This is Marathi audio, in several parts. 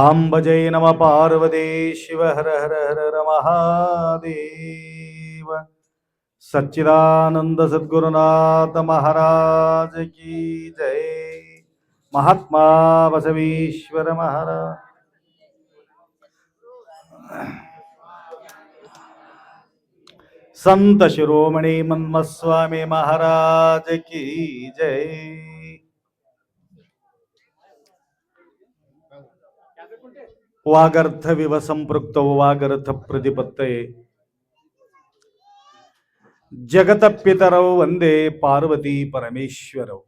आंबजय नम पार्वती शिव हर हर हर हर महादेव। सच्चिदानंद सद्गुरुनाथ महाराज की जय। महात्मा बसवेश्वर महाराज। संत शिरोमणी मन्मस्वामी महाराज की जय। वागर्थ विव संपृक्त वागर्थ प्रतिपत्तये जगत पितरौ वंदे पार्वती परमेश्वरौ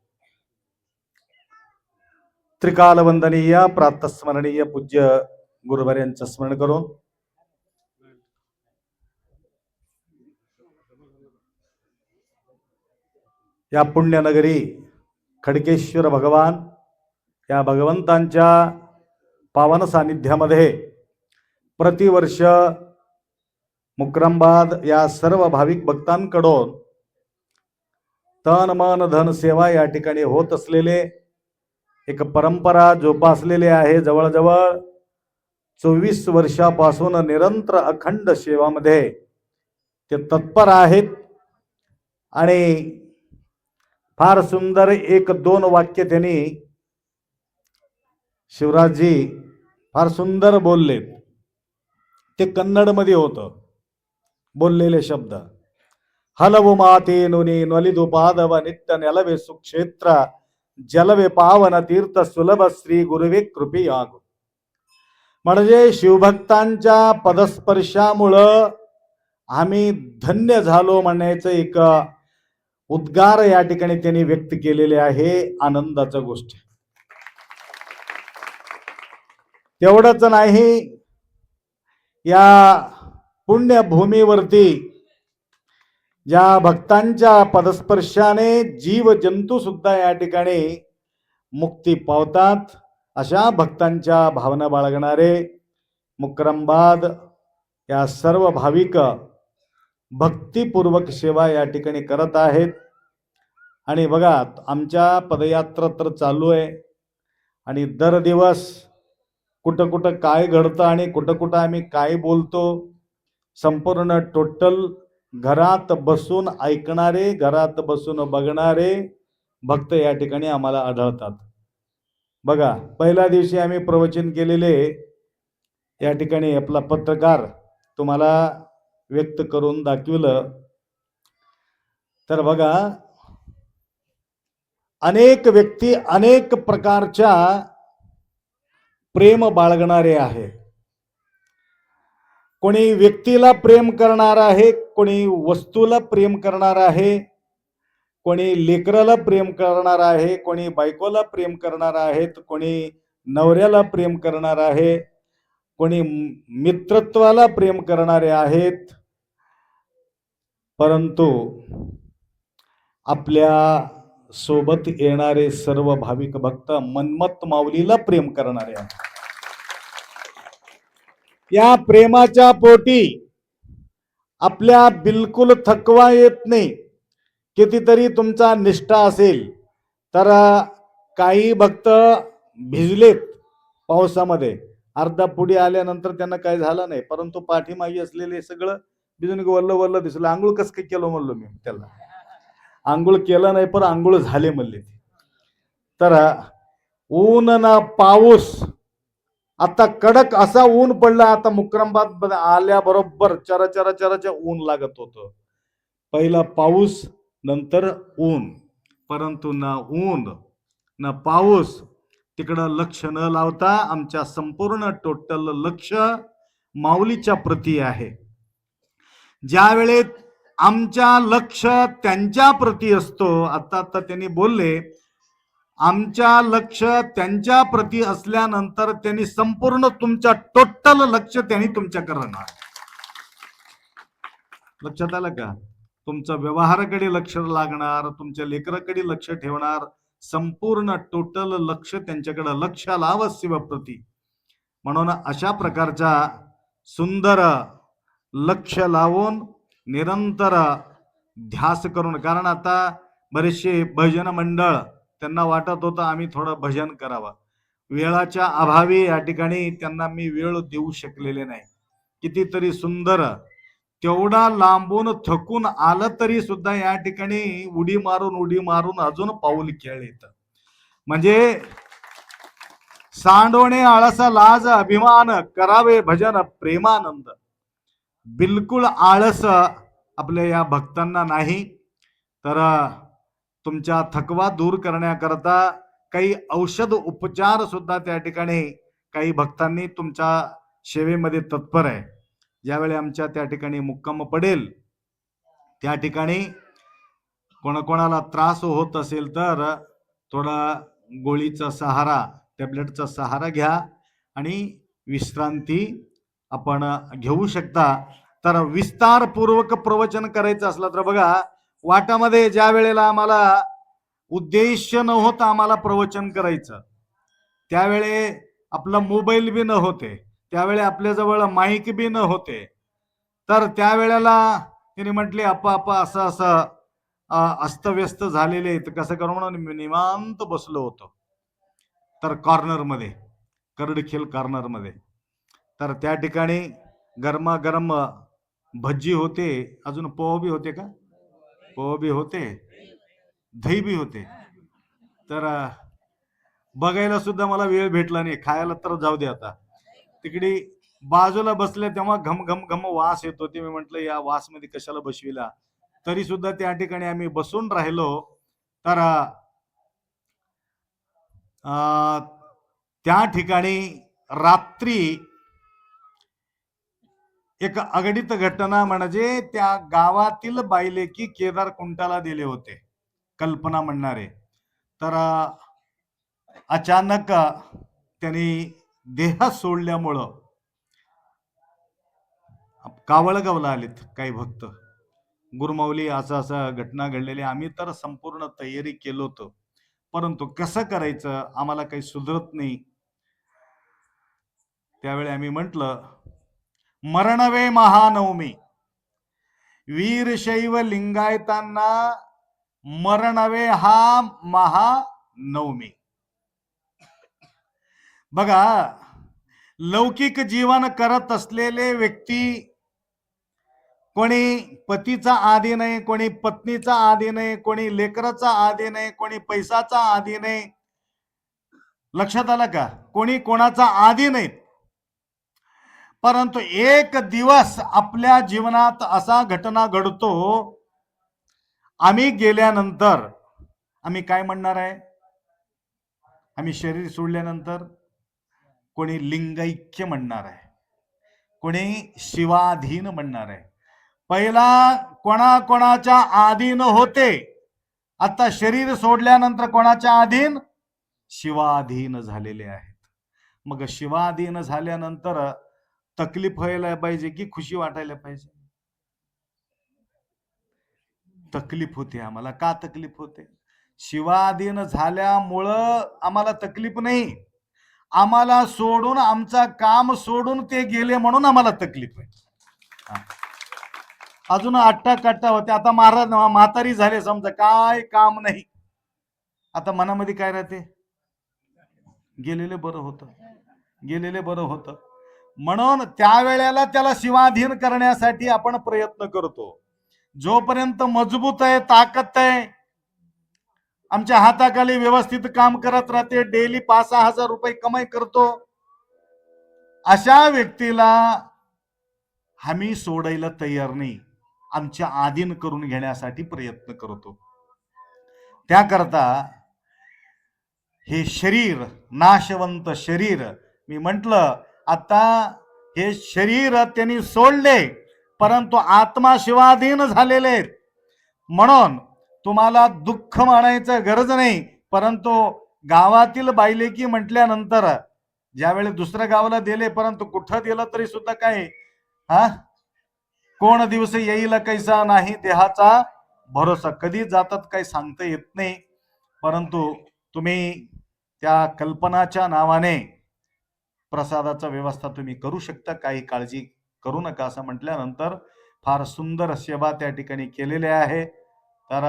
त्रिकालवंदनीय प्रातस्मरणीय पूज्य गुरुवर्यांचं स्मरण करून या पुण्यनगरी खडकेश्वर भगवान या भगवंतांच्या पावन सानिध्यामध्ये प्रतिवर्ष मुक्रंबाद या सर्व भाविक भक्तांकडून तन मन धन सेवा या ठिकाणी होत असलेले एक परंपरा जोपासलेली आहे. जवळजवळ चोवीस वर्षापासून निरंतर अखंड सेवामध्ये ते तत्पर आहेत. आणि फार सुंदर एक दोन वाक्य त्यांनी शिवराजजी फार सुंदर बोललेत. ते कन्नडमध्ये होतं. बोललेले शब्द. ಹಲವು माते नुनी नलिदु पादव नित्य नलवे सुक्षेत्र जलवे पावन तीर्थ सुलभ श्री गुरुवे कृपी आग म्हणजे शिवभक्तांच्या पदस्पर्शामुळं आम्ही धन्य झालो म्हणण्याचं एक उद्गार या ठिकाणी त्यांनी व्यक्त केलेले आहे. आनंदाचं गोष्ट तेवढंच नाही या पुण्यभूमीवरती ज्या भक्तांच्या पदस्पर्शाने जीव जंतू सुद्धा या ठिकाणी मुक्ती पावतात अशा भक्तांच्या भावना बाळगणारे मुक्रमबाद या सर्व भाविक भक्तिपूर्वक सेवा या ठिकाणी करत आहेत. आणि बघा आमच्या पदयात्रा तर चालू आहे. आणि दर दिवस कुठं कुठं काय घडतं आणि कुठं कुठं आम्ही काय बोलतो संपूर्ण टोटल घरात बसून ऐकणारे घरात बसून बघणारे भक्त या ठिकाणी आम्हाला आढळतात. बघा पहिल्या दिवशी आम्ही प्रवचन केलेले या ठिकाणी आपला पत्रकार तुम्हाला व्यक्त करून दाखविलं. तर बघा अनेक व्यक्ती अनेक प्रकारच्या प्रेम बाळगणारे आहे. कोणी व्यक्तीला प्रेम करणार आहे कोणी वस्तूला प्रेम करणार आहे कोणी लेकराला प्रेम करणार आहे कोणी बायकोला प्रेम करणार आहेत कोणी नवऱ्याला प्रेम करणार आहे कोणी मित्रत्वाला प्रेम करणारे आहेत. परंतु आपल्या सोबत येणारे सर्व भाविक भक्त मनमत माऊलीला प्रेम करणारे आहेत. या प्रेमाच्या पोटी आपल्या बिलकुल थकवा येत नाही. कितीतरी तुमचा निष्ठा असेल तर काही भक्त भिजलेत पावसामध्ये. अर्धा पुढे आल्यानंतर त्यांना काय झालं नाही परंतु पाठीमागे असलेले सगळं भिजून वल्ल वल्ल दिसलं. आंघोळ कस काय केलं म्हणलो मी त्याला? आंघोळ केलं नाही पण आंघोळ झाले म्हणले ते. तर ऊन ना पाऊस आता कडक असा ऊन पडला आता मुक्रंबाद आल्याबरोबर चरा चरा चराच्या ऊन लागत होतं. पहिला पाऊस नंतर ऊन. परंतु ना ऊन ना पाऊस तिकडं लक्ष न लावता आमच्या संपूर्ण टोटल लक्ष माऊलीच्या प्रती आहे. ज्या वेळेत आमच्या लक्ष त्यांच्या प्रती असतो. आता आता त्यांनी बोलले आमच्या लक्ष त्यांच्या प्रती असल्यानंतर त्यांनी संपूर्ण तुमच्या टोटल लक्ष त्यांनी तुमच्याकडे राहणार लक्षात आलं का? तुमचं व्यवहाराकडे लक्ष लागणार तुमच्या लेकराकडे लक्ष ठेवणार संपूर्ण टोटल लक्ष त्यांच्याकडे लक्ष लाव शिवप्रती म्हणून अशा प्रकारच्या सुंदर लक्ष लावून निरंतर ध्यास करून कारण आता बरेचसे भजन मंडळ त्यांना वाटत होतं आम्ही थोडं भजन करावं. वेळाच्या अभावी या ठिकाणी त्यांना मी वेळ देऊ शकलेले नाही. कितीतरी सुंदर तेवढा लांबून थकून आलं तरी सुद्धा या ठिकाणी उडी मारून उडी मारून अजून पाऊल खेळ येत. म्हणजे सांडोणे आळसा लाज अभिमान करावे भजन प्रेमानंद. बिलकुल आळस आपल्या या भक्तांना नाही. तर तुमच्या थकवा दूर करण्याकरता काही औषध उपचार सुद्धा त्या ठिकाणी काही भक्तांनी तुमच्या सेवेमध्ये तत्पर आहे. ज्यावेळी आमच्या त्या ठिकाणी मुक्काम पडेल त्या ठिकाणी कोणाकोणाला त्रास होत असेल तर थोडा गोळीचा सहारा टॅबलेटचा सहारा घ्या आणि विश्रांती आपण घेऊ शकता. तर विस्तारपूर्वक प्रवचन करायचं असलं तर बघा वाटामध्ये ज्या वेळेला आम्हाला उद्देश नव्हता आम्हाला प्रवचन करायचं त्यावेळे आपला मोबाईल बी न होते त्यावेळी आपल्याजवळ माईक बी न होते तर त्यावेळेला तिने म्हटले अप्पा आपा असं असं अस्तव्यस्त झालेले तर कसं करू? म्हणून मी निवांत बसलो होतो. तर कॉर्नरमध्ये करडखेल कॉर्नरमध्ये. तर त्या ठिकाणी गरमागरम भज्जी होते अजून पोह बी होते का? पोह बी होते दही बी होते. तर बघायला सुद्धा मला वेळ भेटला नाही खायला तर जाऊ दे आता. तिकडे बाजूला बसले तेव्हा घम घम घम वास येत होते मी म्हंटल या वासमध्ये कशाला बसविला? तरी सुद्धा त्या ठिकाणी आम्ही बसून राहिलो. तर त्या ठिकाणी रात्री एक अगणित घटना म्हणजे त्या गावातील बायलेकी केदार कुंटाला दिले होते कल्पना म्हणणारे. तर अचानक त्यांनी देह सोडल्यामुळं कावळगावला आलेत काही भक्त. गुरुमाऊली असं असं घटना घडलेली. आम्ही तर संपूर्ण तयारी केलो होतो. परंतु कसं करायचं? आम्हाला काही सुधरत नाही. त्यावेळी आम्ही म्हटलं मरणवे महानवमी. वीरशैव लिंगायतांना मरणवे हा महानवमी. बघा लौकिक जीवन करत असलेले व्यक्ती कोणी पतीचा आधी नाही कोणी पत्नीचा आधी नाही कोणी लेकराचा आधी नाही कोणी पैसाचा आधी नाही. लक्षात आलं का? कोणी कोणाचा आधी नाहीत परंतु एक दिवस आपल्या जीवनात असा घटना घडतो आम्ही गेल्यानंतर आम्ही काय म्हणणार आहे? आम्ही शरीर सोडल्यानंतर कोणी लिंगैक्य म्हणणार आहे कोणी शिवाधीन म्हणणार आहे. पहिला कोणाकोणाच्या आधीन होते आता शरीर सोडल्यानंतर कोणाच्या अधीन शिवाधीन झालेले आहेत. मग शिवाधीन झाल्यानंतर तकलीफ व्हायला पाहिजे की खुशी वाटायला पाहिजे? तकलीफ होते आम्हाला. का तकलीफ होते? शिवाधीन झाल्यामुळं आम्हाला तकलीफ नाही. आम्हाला सोडून आमचा काम सोडून ते गेले म्हणून आम्हाला तकलीफ आहे. अजून आट्टा कट्टा होते. आता महाराज म्हातारी झाले समजा. काय काम नाही. आता मनामध्ये काय राहते? गेलेले बरं होतं. गेलेले बरं होतं. म्हणून त्यावेळेला त्याला शिवाधीन करण्यासाठी आपण प्रयत्न करतो. जोपर्यंत मजबूत आहे ताकद आहे आमच्या हाताखाली व्यवस्थित काम करत राहते डेली पाच सहा हजार रुपये कमाई करतो अशा व्यक्तीला आम्ही सोडायला तयार नाही. आमच्या आधीन करून घेण्यासाठी प्रयत्न करतो. त्याकरता हे शरीर नाशवंत शरीर मी म्हंटल आता हे शरीर त्यांनी सोडले परंतु आत्मा शिवाधीन झालेले आहेत. म्हणून तुम्हाला दुःख मानायचं गरज नाही परंतु गावातील बायलेकी म्हटल्यानंतर ज्यावेळी दुसऱ्या गावाला दिले परंतु कुठं दिलं तरी सुद्धा काय हा कोण दिवस येईल कैसा नाही देहाचा भरोसा कधी जातात काही सांगता येत नाही परंतु तुम्ही त्या कल्पनाच्या नावाने प्रसादाचा व्यवस्था तुम्ही करू शकता काही काळजी करू नका असं म्हटल्यानंतर फार सुंदर सेवा त्या ठिकाणी केलेल्या आहे. तर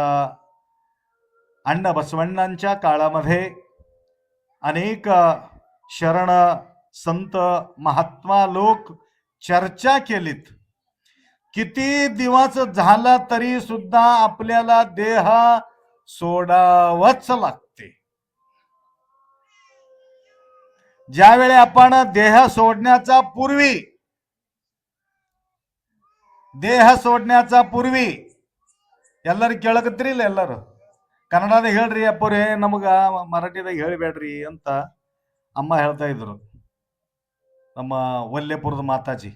अण्णा बसवण्णांच्या काळामध्ये अनेक शरण संत महात्मा लोक चर्चा केलीत. किती दिवस झाला तरी सुद्धा आपल्याला देह सोडावच लागतो. ज्यावेळी आपण देह सोडण्याचा पूर्वी ದೇಹ ಸೋಡ್ನ್ಯಾಚ ಪೂರ್ವಿ ಎಲ್ಲರೂ ಕೇಳಕತ್ರಿ ಇಲ್ಲ ಎಲ್ಲರೂ? ಕನ್ನಡದಾಗ ಹೇಳ್ರಿ ಅಪ್ಪರೇ, ನಮಗ ಮರಾಠಿದಾಗ ಹೇಳಿಬೇಡ್ರಿ ಅಂತ ಅಮ್ಮ ಹೇಳ್ತಾ ಇದ್ರು. ನಮ್ಮ ಒಲ್ಲೆಪುರದ ಮಾತಾಜಿ,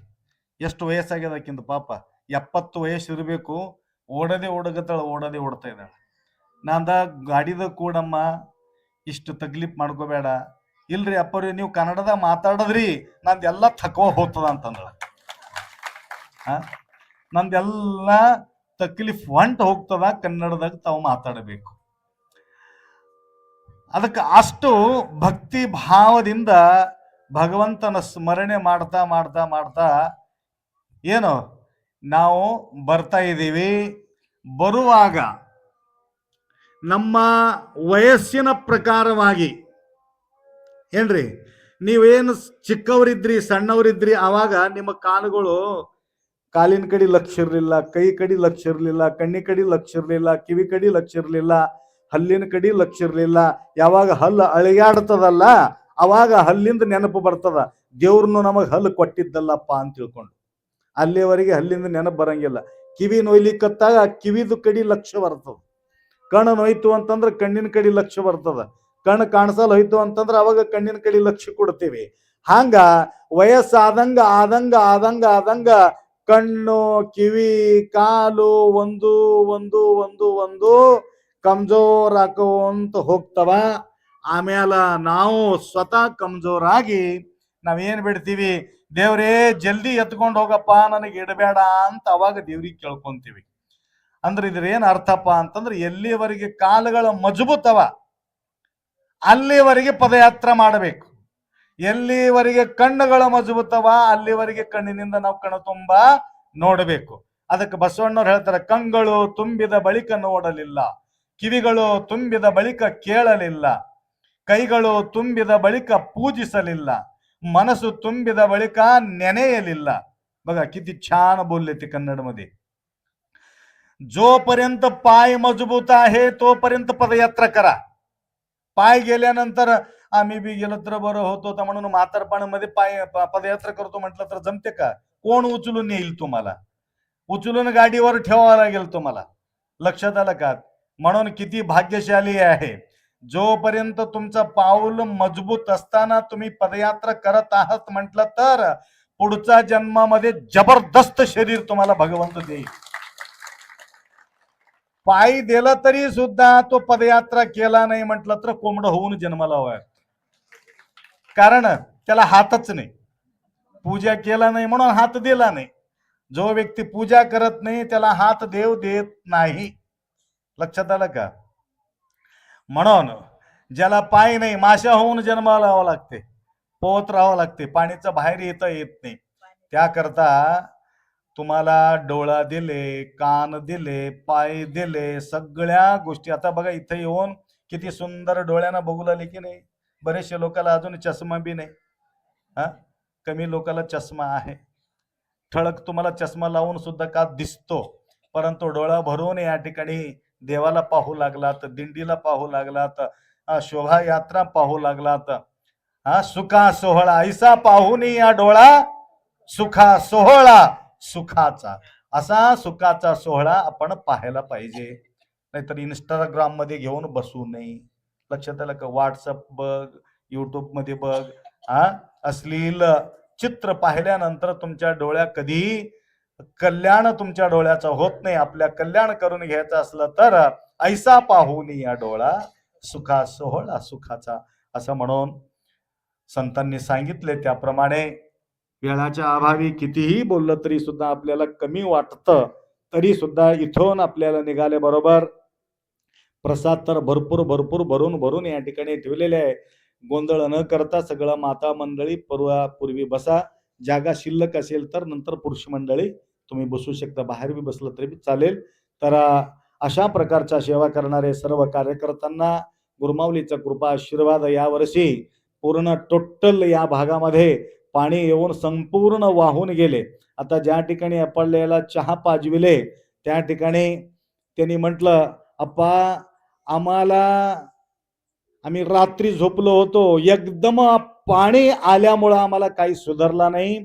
ಎಷ್ಟು ವಯಸ್ಸಾಗಿದೆ ಆಕಿಂದ ಪಾಪ? ಎಪ್ಪತ್ತು ವಯಸ್ಸು ಇರಬೇಕು, ಓಡದೆ ಓಡಗತ್ತಾಳ ಓಡದೆ ಓಡ್ತಾ ಇದ್ದಾಳೆ. ನಾಂದ ಗಾಡಿದ ಕೂಡಮ್ಮ ಇಷ್ಟು ತಕ್ಲೀಫ್ ಮಾಡ್ಕೋಬೇಡ ಇಲ್ರಿ ಅಪ್ಪರೇ ನೀವು ಕನ್ನಡದಾಗ ಮಾತಾಡದ್ರಿ, ನಂದೆಲ್ಲ ತಕೋ ಹೋಗ್ತದ ಅಂತಂದ್ರ. ನಂದೆಲ್ಲ ತಕ್ಲೀಫ್ ಹೊಂಟ ಹೋಗ್ತದ, ಕನ್ನಡದಾಗ ತಾವು ಮಾತಾಡಬೇಕು. ಅದಕ್ಕೆ ಅಷ್ಟು ಭಕ್ತಿ ಭಾವದಿಂದ ಭಗವಂತನ ಸ್ಮರಣೆ ಮಾಡ್ತಾ ಮಾಡ್ತಾ ಮಾಡ್ತಾ ಏನು, ನಾವು ಬರ್ತಾ ಇದ್ದೀವಿ. ಬರುವಾಗ ನಮ್ಮ ವಯಸ್ಸಿನ ಪ್ರಕಾರವಾಗಿ ಏನ್ರಿ? ನೀವೇನು ಚಿಕ್ಕವರಿದ್ರಿ, ಸಣ್ಣವರಿದ್ರಿ, ಆವಾಗ ನಿಮ್ಮ ಕಾಲುಗಳು ಕಾಲಿನ ಕಡೆ ಲಕ್ಷ ಇರಲಿಲ್ಲ, ಕೈ ಕಡೆ ಲಕ್ಷ ಇರಲಿಲ್ಲ, ಕಣ್ಣಿ ಕಡೆ ಲಕ್ಷ ಇರಲಿಲ್ಲ, ಕಿವಿ ಕಡೆ ಲಕ್ಷ ಇರಲಿಲ್ಲ, ಹಲ್ಲಿನ ಕಡೆ ಲಕ್ಷ ಇರಲಿಲ್ಲ, ಯಾವಾಗ ಹಲ್ಲು ಅಳಿಯಾಡ್ತದಲ್ಲ, ಅವಾಗ ಹಲ್ಲಿಂದ ನೆನಪು ಬರ್ತದ. ದೇವ್ರನ್ನು ನಮಗೆ ಹಲ್ಲು ಕೊಟ್ಟಿದ್ದಲ್ಲಪ್ಪ ಅಂತ ತಿಳ್ಕೊಂಡು. ಅಲ್ಲಿವರೆಗೆ ಹಲ್ಲಿಂದ ನೆನಪು ಬರಂಗಿಲ್ಲ. ಕಿವಿ ನೋಯ್ಲಿಕ್ಕತ್ತಾಗ ಕಿವಿದು ಕಡೆ ಲಕ್ಷ್ಯ ಬರ್ತದ. ಕಣ್ಣು ನೋಯ್ತು ಅಂತಂದ್ರೆ ಕಣ್ಣಿನ ಕಡೆ ಲಕ್ಷ್ಯ ಬರ್ತದ. ಕಣ್ಣು ಕಾಣಿಸಲ್ ಹೋಯ್ತು ಅಂತಂದ್ರೆ ಅವಾಗ ಕಣ್ಣಿನ ಕಡೆ ಲಕ್ಷ್ಯ ಕೊಡ್ತೀವಿ. ಹಂಗ ವಯಸ್ಸಾದಂಗ, ಆದಂಗ ಆದಂಗ ಆದಂಗ ಕಣ್ಣು, ಕಿವಿ, ಕಾಲು ಒಂದು ಒಂದು ಒಂದು ಒಂದು ಕಮ್ಜೋರ್ ಹಾಕೋಂತ ಹೋಗ್ತವ. ಆಮೇಲೆ ನಾವು ಸ್ವತಃ ಕಮ್ಜೋರಾಗಿ ನಾವೇನ್ ಬಿಡ್ತೀವಿ? ದೇವ್ರೇ ಜಲ್ದಿ ಎತ್ಕೊಂಡು ಹೋಗಪ್ಪ, ನನಗೆ ಇಡಬೇಡ ಅಂತ ಅವಾಗ ದೇವ್ರಿಗೆ ಕೇಳ್ಕೊಂತೀವಿ. ಅಂದ್ರೆ ಇದ್ರ ಏನ್ ಅರ್ಥಪ್ಪ ಅಂತಂದ್ರೆ ಎಲ್ಲಿವರೆಗೆ ಕಾಲುಗಳ ಮಜಬೂತವ? ಅಲ್ಲಿವರೆಗೆ ಪದಯಾತ್ರ ಮಾಡಬೇಕು. ಎಲ್ಲಿವರೆಗೆ ಕಣ್ಣುಗಳು ಮಜಬೂತವ ಅಲ್ಲಿವರೆಗೆ ಕಣ್ಣಿನಿಂದ ನಾವು ಕಣ ತುಂಬಾ ನೋಡಬೇಕು. ಅದಕ್ಕೆ ಬಸವಣ್ಣವ್ರು ಹೇಳ್ತಾರೆ, ಕಂಗಳು ತುಂಬಿದ ಬಳಿಕ ನೋಡಲಿಲ್ಲ, ಕಿವಿಗಳು ತುಂಬಿದ ಬಳಿಕ ಕೇಳಲಿಲ್ಲ, ಕೈಗಳು ತುಂಬಿದ ಬಳಿಕ ಪೂಜಿಸಲಿಲ್ಲ, ಮನಸ್ಸು ತುಂಬಿದ ಬಳಿಕ ನೆನೆಯಲಿಲ್ಲ. ಬಗ किती छान बोलले ಕನ್ನಡ ಮದಿ. मध्ये जोपर्यंत पाय मजबूत आहे तोपर्यंत पदयात्रा करा पाय गेल्यानंतर आम्ही बी गेलो तर बरं होतो तर म्हणून म्हातारपणामध्ये पाय पदयात्रा करतो म्हटलं तर जमते का? कोण उचलून येईल तुम्हाला? उचलून गाडीवर ठेवावं लागेल तुम्हाला. लक्षात आलं का? म्हणून किती भाग्यशाली आहे. जोपर्यंत तुमचं पाऊल मजबूत असताना तुम्ही पदयात्रा करत आहात म्हटलं तर पुढच्या जन्मामध्ये जबरदस्त शरीर तुम्हाला भगवंत देईल. पायी दिलं तरी सुद्धा तो पदयात्रा केला नाही म्हटलं तर कोंबड होऊन जन्माला हवाय कारण त्याला हातच नाही. पूजा केला नाही म्हणून हात दिला नाही. जो व्यक्ती पूजा करत नाही त्याला हात देव देत नाही. लक्षात आलं का? म्हणून ज्याला पाय नाही माशा होऊन जन्माला लावावं लागते. पोहत राहावं लागते. पाणीचं बाहेर येता येत नाही. त्याकरता तुम्हाला डोळा दिले कान दिले पाय दिले सगळ्या गोष्टी. आता बघा इथं येऊन किती सुंदर डोळ्यानं बघू लागले की नाही? बरेचशे लोकांना अजून चष्मा बी नाही. हा? कमी लोकांना चष्मा आहे. ठळक तुम्हाला चष्मा लावून सुद्धा का दिसतो? परंतु डोळा भरून या ठिकाणी देवाला पाहू लागलात दिंडीला पाहू लागलात शोभायात्रा पाहू लागलात. हा? सुखा सोहळा. ऐसा पाहून या डोळा सुखा सोहळा. सुखाचा. असा सुखाचा सोहळा आपण पाहायला पाहिजे. नाहीतर इंस्टाग्राममध्ये घेऊन बसू नये. लक्षात आलं का व्हॉट्सअप बघ युट्यूबमध्ये बघ. हा असलील चित्र पाहिल्यानंतर तुमच्या डोळ्या कधी कल्याण तुमच्या डोळ्याचं होत नाही. आपल्या कल्याण करून घ्यायचं असलं तर ऐसा पाहून या डोळा. सुखा सोहळा सुखाचा. असं म्हणून संतांनी सांगितले त्याप्रमाणे वेळाच्या अभावी कितीही बोललं तरी सुद्धा आपल्याला कमी वाटतं तरी सुद्धा इथून आपल्याला निघाले बरोबर. प्रसाद तर भरपूर भरपूर भरून भरून या ठिकाणी ठेवलेले आहे. गोंधळ न करता सगळं माता मंडळी पूर्वा पूर्वी बसा. जागा शिल्लक असेल तर नंतर पुरुष मंडळी तुम्ही बसू शकता. बाहेर बी बसलं तरी बी चालेल. तर अशा प्रकारच्या सेवा करणारे सर्व कार्यकर्त्यांना गुरुमावलीचा कृपा आशीर्वाद यावर्षी पूर्ण टोटल या भागामध्ये पाणी येऊन संपूर्ण वाहून गेले. आता ज्या ठिकाणी अपडलेला चहा पाजविले त्या ठिकाणी त्यांनी म्हटलं अप्पा आम्हाला आम्ही रात्री झोपलो होतो. एकदम पाणी आल्यामुळं आम्हाला काही सुधारला नाही.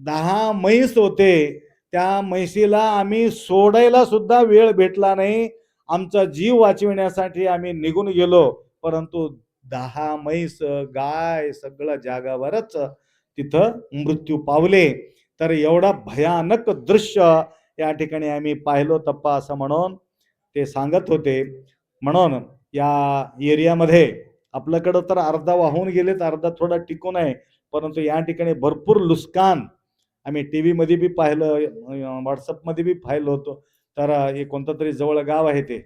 दहा म्हैस होते. त्या म्हैसीला आम्ही सोडायला सुद्धा वेळ भेटला नाही. आमचा जीव वाचविण्यासाठी आम्ही निघून गेलो. परंतु दहा म्हैस गाय सगळं जागावरच तिथं मृत्यू पावले. तर एवढा भयानक दृश्य या ठिकाणी आम्ही पाहिलो तप्पा असं म्हणून ते सांगत होते. म्हणून या एरियामध्ये आपल्याकडं तर अर्धा वाहून गेलेत अर्धा थोडा टिकून आहे. परंतु या ठिकाणी भरपूर लुस्कान आम्ही टी व्हीमध्ये बी पाहिलं व्हॉट्सअपमध्ये बी पाहिलं होतो. तर हे कोणतं तरी जवळ गाव आहे ते.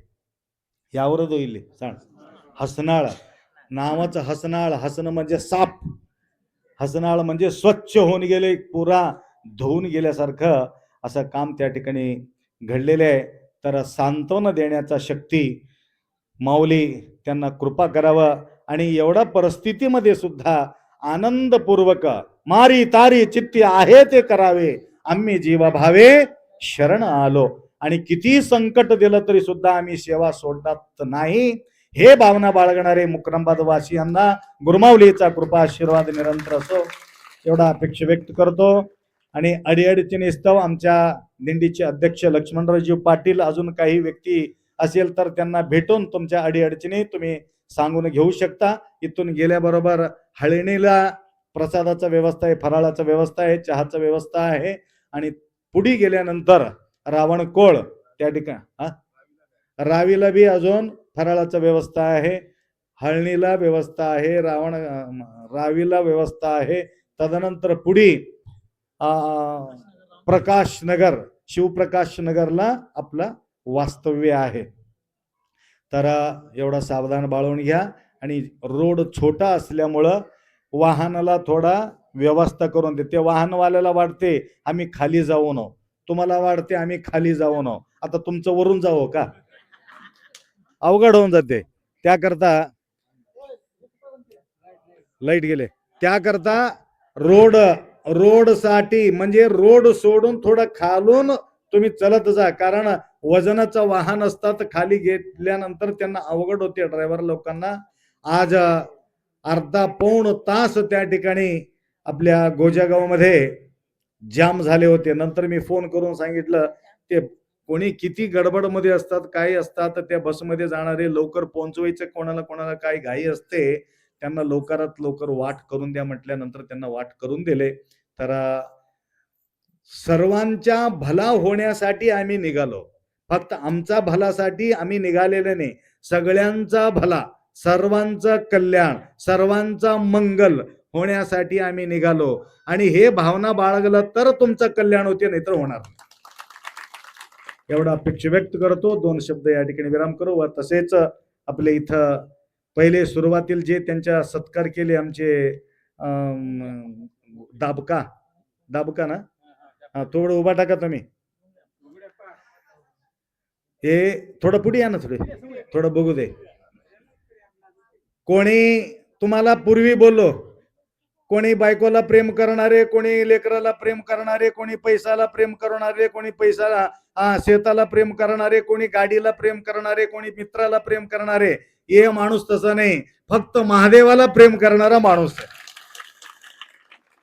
यावरच होईल सांग. हसनाळ. नावाचं हसनाळ. हसणं म्हणजे साप. हसनाळ म्हणजे स्वच्छ होऊन गेले पुरा धुवून गेल्यासारखं असं काम त्या ठिकाणी घडलेलं आहे. तर सांत्वन देण्याचा शक्ती माऊली त्यांना कृपा करावं आणि एवढ्या परिस्थितीमध्ये सुद्धा आनंदपूर्वक मारी तारी चित्ती आहे ते करावे. आम्ही जीवा भावे शरण आलो. आणि किती संकट दिलं तरी सुद्धा आम्ही सेवा सोडत नाही. हे भावना बाळगणारे मुक्रंबाद वासियांना गुरुमावलीचा कृपा आशीर्वाद निरंतर असो एवढा अपेक्षा व्यक्त करतो. आणि अडीअडचणी स्तव आमच्या दिंडीचे अध्यक्ष लक्ष्मणरावजी पाटील अजून काही व्यक्ती असेल तर त्यांना भेटून तुमच्या अडीअडचणी तुम्ही सांगून घेऊ शकता. इथून गेल्याबरोबर हळणीला प्रसादाचा व्यवस्था आहे फराळाचा व्यवस्था आहे चहाचा व्यवस्था आहे. आणि पुढे गेल्यानंतर रावणकोळ त्या ठिकाण हा? रावीला बी अजून फराळाचं व्यवस्था आहे हळणीला व्यवस्था आहे रावण रावीला व्यवस्था आहे. तदनंतर पुढे प्रकाश नगर शिवप्रकाश नगरला आपला वास्तव्य आहे. तर एवढा सावधान बाळून घ्या आणि रोड छोटा असल्यामुळं वाहनाला थोडा व्यवस्था करून दे. ते वाहनवाल्याला वाटते आम्ही खाली जाऊ नो तुम्हाला वाटते आम्ही खाली जाऊ नो आता तुमचं वरून जावं का? अवघड होऊन जाते. त्याकरता लाइट गेले. त्याकरता रोड रोडसाठी म्हणजे रोड सोडून थोडं खालून तुम्ही चलत जा. कारण वजनाचं वाहन असतात खाली घेतल्यानंतर त्यांना अवघड होते ड्रायव्हर लोकांना. आज अर्धा पौण तास त्या ठिकाणी आपल्या गोजागावमध्ये जाम झाले होते. नंतर मी फोन करून सांगितलं ते कोणी किती गडबडमध्ये असतात काय असतात त्या बसमध्ये जाणारे लवकर पोहोचवायचं कोणाला कोणाला काय घाई असते त्यांना लवकरात लवकर वाट करून द्या म्हटल्यानंतर त्यांना वाट करून दिले. तर सर्वांच्या भला होण्यासाठी आम्ही निघालो. फक्त आमचा भलासाठी आम्ही निघालेले नाही. सगळ्यांचा भला सर्वांचं कल्याण सर्वांचा मंगल होण्यासाठी आम्ही निघालो. आणि हे भावना बाळगलं तर तुमचं कल्याण होते नाहीतर होणार नाही. एवढा अपेक्षा व्यक्त करतो. दोन शब्द या ठिकाणी विराम करू व तसेच आपले इथं पहिले सुरुवातील जे त्यांच्या सत्कार केले आमचे दाबका दाबका ना? थोडं उभा टाका तुम्ही. हे थोडं पुढे या ना थोडे. थोडं बघू दे. कोणी तुम्हाला पूर्वी बोललो कोणी बायकोला प्रेम करणारे कोणी लेकराला प्रेम करणारे कोणी पैसाला प्रेम करणारे कोणी पैसाला हा शेताला प्रेम करणारे कोणी गाडीला प्रेम करणारे कोणी मित्राला प्रेम करणारे हे माणूस तसा नाही. फक्त महादेवाला प्रेम करणारा माणूस आहे.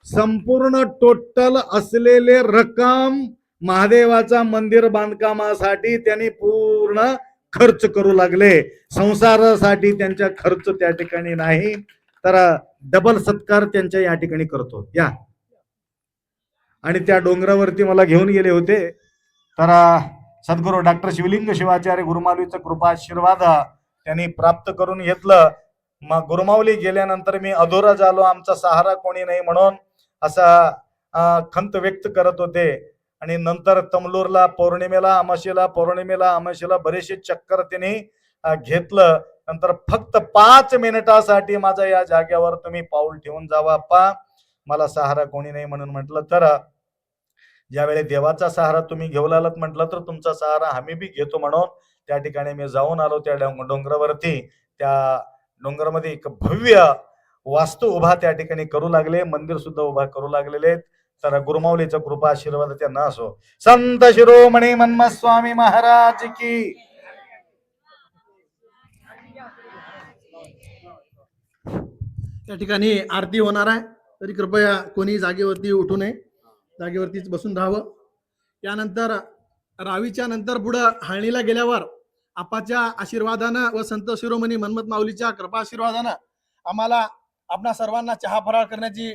संपूर्ण टोटल असलेले रक्कम महादेवाचा मंदिर बांधकामासाठी त्यांनी पूर्ण खर्च करू लागले. संसारासाठी त्यांचा खर्च त्या ठिकाणी नाही. तर डबल सत्कार त्यांच्या या ठिकाणी करतो. या. आणि त्या डोंगरावरती मला घेऊन गेले होते. तर सद्गुरू डॉक्टर शिवलिंग शिवाचार्य गुरुमाऊलीचं कृपा आशीर्वाद त्यांनी प्राप्त करून घेतलं. मग गुरुमाऊली गेल्यानंतर मी अधुरा झालो. आमचा सहारा कोणी नाही म्हणून असा खंत व्यक्त करत होते. आणि नंतर तमलूरला पौर्णिमेला अमाशीला पौर्णिमेला अमाशीला बरेचसे चक्कर त्यांनी घेतलं. नंतर फक्त पाच मिनिटासाठी माझा या जागेवर तुम्ही पाऊल ठेवून जावा अप्पा मला सहारा कोणी नाही म्हणून म्हटलं तर ज्यावेळी देवाचा सहारा तुम्ही घेऊन आलात म्हटलं तर तुमचा सहारा आम्ही बी घेतो म्हणून. त्या ठिकाणी मी जाऊन आलो त्या डोंगरावरती. त्या डोंगरामध्ये एक भव्य वास्तू उभा त्या ठिकाणी करू लागले. मंदिर सुद्धा उभा करू लागलेले तर गुरुमाऊलीचा कृपा आशीर्वाद त्यांना असो. संत शिरोमणी मन्मथ स्वामी महाराज की. त्या ठिकाणी आरती होणार आहे. तरी कृपया कोणी जागेवरती उठू नये. जागेवरतीच बसून राहावं. यानंतर रावीच्या नंतर पुढं हळणीला गेल्यावर आपाच्या आशीर्वादानं व संत शिरोमणी मन्मत माऊलीच्या कृपा आशीर्वादानं आम्हाला आपणा सर्वांना चहा फराळ करण्याची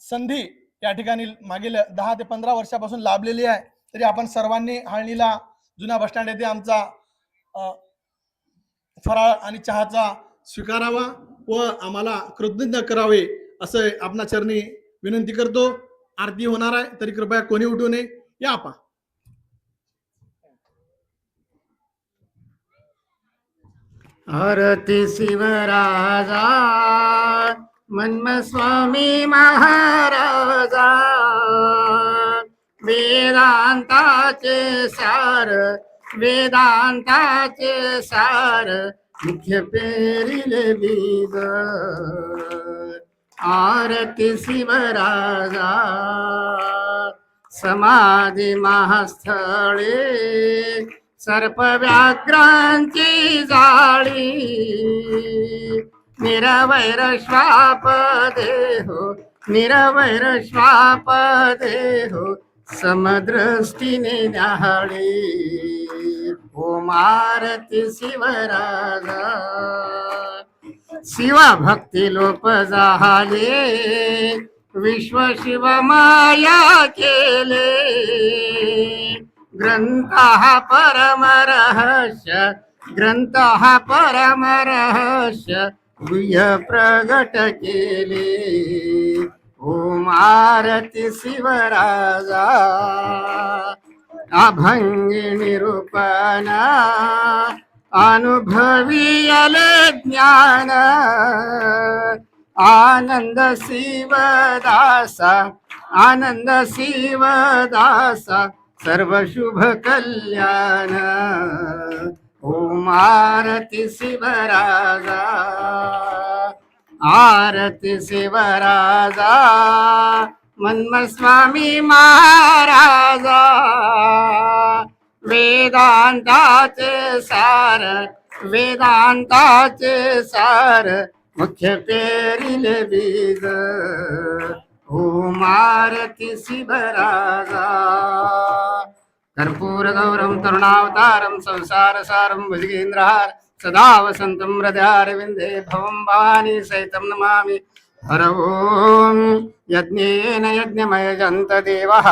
संधी या ठिकाणी मागील दहा ते पंधरा वर्षापासून लाभलेली आहे. तरी आपण सर्वांनी हळणीला जुन्या बसस्टँड येथे आमचा फराळ आणि चहाचा स्वीकारावा व आम्हाला कृतज्ञ करावे असं आपणा चरणी विनंती करतो. आरती होणार आहे तरी कृपया कोणी उठू नये. या पा आरती शिवराजा मन्मस्वामी महाराजा वेदांताचे सार वेदांताचे सार मुख्य पेरिले बीज. आरती शिवराजा समाधी महास्थळे सर्प व्याघ्रांची जाळी निरवैर श्वाप देहो निरवैर श्वाप देहो समदृष्टीने न्याहाळी. ओ मारती शिवराजा. शिवा भक्ती लोप झाले विश्व शिव माया केले. ग्रंथ हा परम रहस्य ग्रंथ हा परम रहस्य गुह्य प्रगट केले. ओम आरती शिवराजा अभंगी निरूपणा अनुभवियले ज्ञान। आनंद शिवदासा आनंद शिवदासा सर्व शुभ कल्याण। ओम आरती शिवराजा आरती शिवराजा मन्मस्वामी महाराजा। वेदांताचे सार वेदांताचे सार मुख्य पेरिले बीज ओम आरती शिवराजा कर्पूर गौरम तरुणावतारम संसार सारम भुजगेंद्रहार सदा वसंतम हृदयारविंदे भवं भवानी सहितं नमामि हर ओम यज्ञेन यज्ञमय जन्त देवः